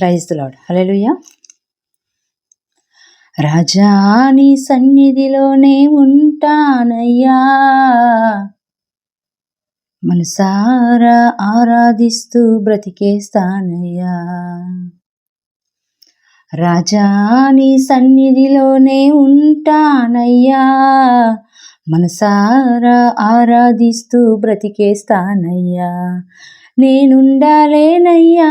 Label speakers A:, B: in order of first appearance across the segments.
A: Praise lord హల్లెలూయా. రాజా నీ సన్నిధిలోనే ఉంటానయ్యా. మనసారా ఆరాధిస్తూ బ్రతికేస్తానయ్యా రాజా నీ సన్నిధిలోనే ఉంటానయ్యా. మనసారా ఆరాధిస్తూ బ్రతికేస్తానయ్యా నేనుండాలేనయ్యా.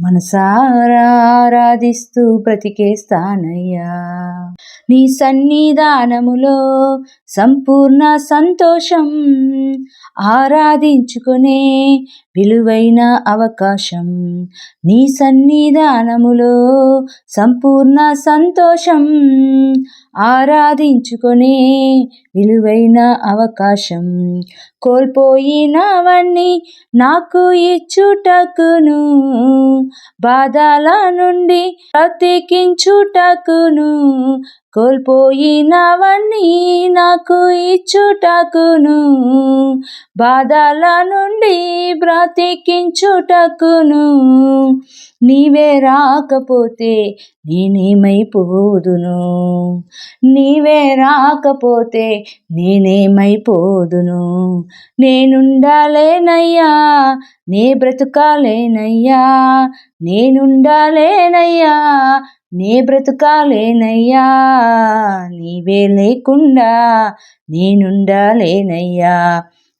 A: మనసారా ఆరాధిస్తూ బ్రతికేస్తానయ్యా నీ సన్నిధానములో సంపూర్ణ సంతోషం ఆరాధించుకునే విలువైన అవకాశం. నీ సన్నిధానములో సంపూర్ణ సంతోషం ఆరాధించుకునే విలువైన అవకాశం కోల్పోయినవన్నీ నాకు ఇచ్చుటకును. బాధల నుండి బ్రతికించుటకును. కోల్పోయినవన్నీ నాకు ఇచ్చుటకును. బాధల నుండి బ్రతికించుటకును. నీవే రాకపోతే నేనేమైపోదును నీవే రాకపోతే నేనేమైపోదును నేనుండాలేనయ్యా నే బ్రతుకాలేనయ్యా నేనుండాలేనయ్యా నే బ్రతుకాలేనయ్యా నీవే లేకుండా నేనుండాలేనయ్యా.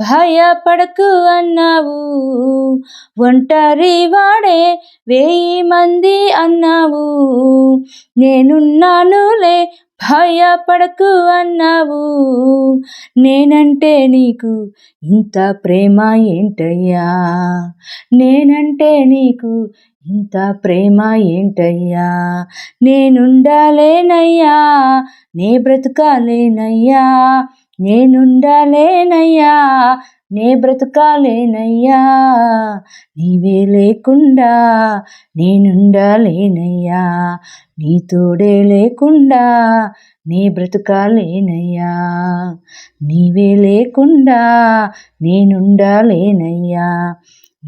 A: భయపడకు అన్నావు. ఒంటరి వాడే వెయ్యి మంది అన్నావు. నేనున్నానులే భయపడకు అన్నావు. నేనంటే నీకు ఇంత ప్రేమ ఏంటయ్యా? నేనంటే నీకు ఇంత ప్రేమ ఏంటయ్యా? నేనుండాలేనయ్యా నే బ్రతకాలేనయ్యా. నేనుండలేనయ్యా నే బ్రతకాలేనయ్యా నీవే లేకుండా నేనుండలేనయ్యా నీ తోడే లేకుండా నీ బ్రతకాలేనయ్యా నీవే లేకుండా నేనుండలేనయ్యా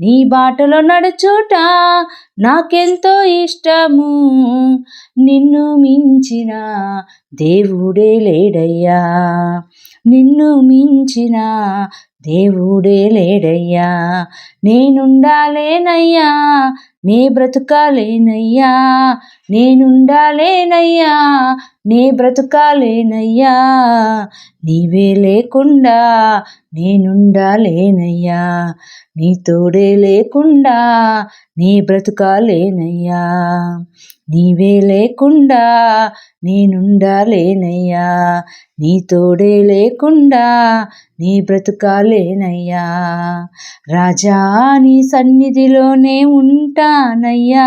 A: నీ బాటలో నడుచుట నాకెంతో ఇష్టము. నిన్ను మించిన దేవుడే లేడయ్యా. నిన్ను మించిన దేవుడే లేడయ్యా నేనుండాలేనయ్యా నే బ్రతుకాలేనయ్యా నేనుండాలేనయ్యా నే బ్రతుకాలేనయ్యా నీవే లేకుండా నేనుండాలేనయ్యా నీ తోడే లేకుండా నీ బ్రతుకాలేనయ్యా నీవే లేకుండా నేనుండాలేనయ్యా నీ తోడే లేకుండా నీ బ్రతుకాలేనయ్యా. రాజా నీ సన్నిధిలోనే ఉంటానయ్యా.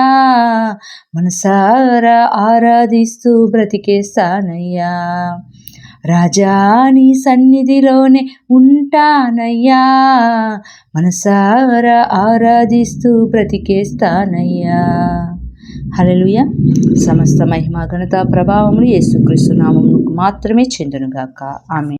A: మనసారా ఆరాధిస్తూ బ్రతికేస్తానయ్యా. రాజా నీ సన్నిధిలోనే ఉంటానయ్యా. మనసారా ఆరాధిస్తూ బ్రతికేస్తానయ్యా. హలలుయ సమస్త మహిమ ఘనత ప్రభావములు యేసుక్రీస్తు నామమునకు మాత్రమే చెందునుగాక. ఆమె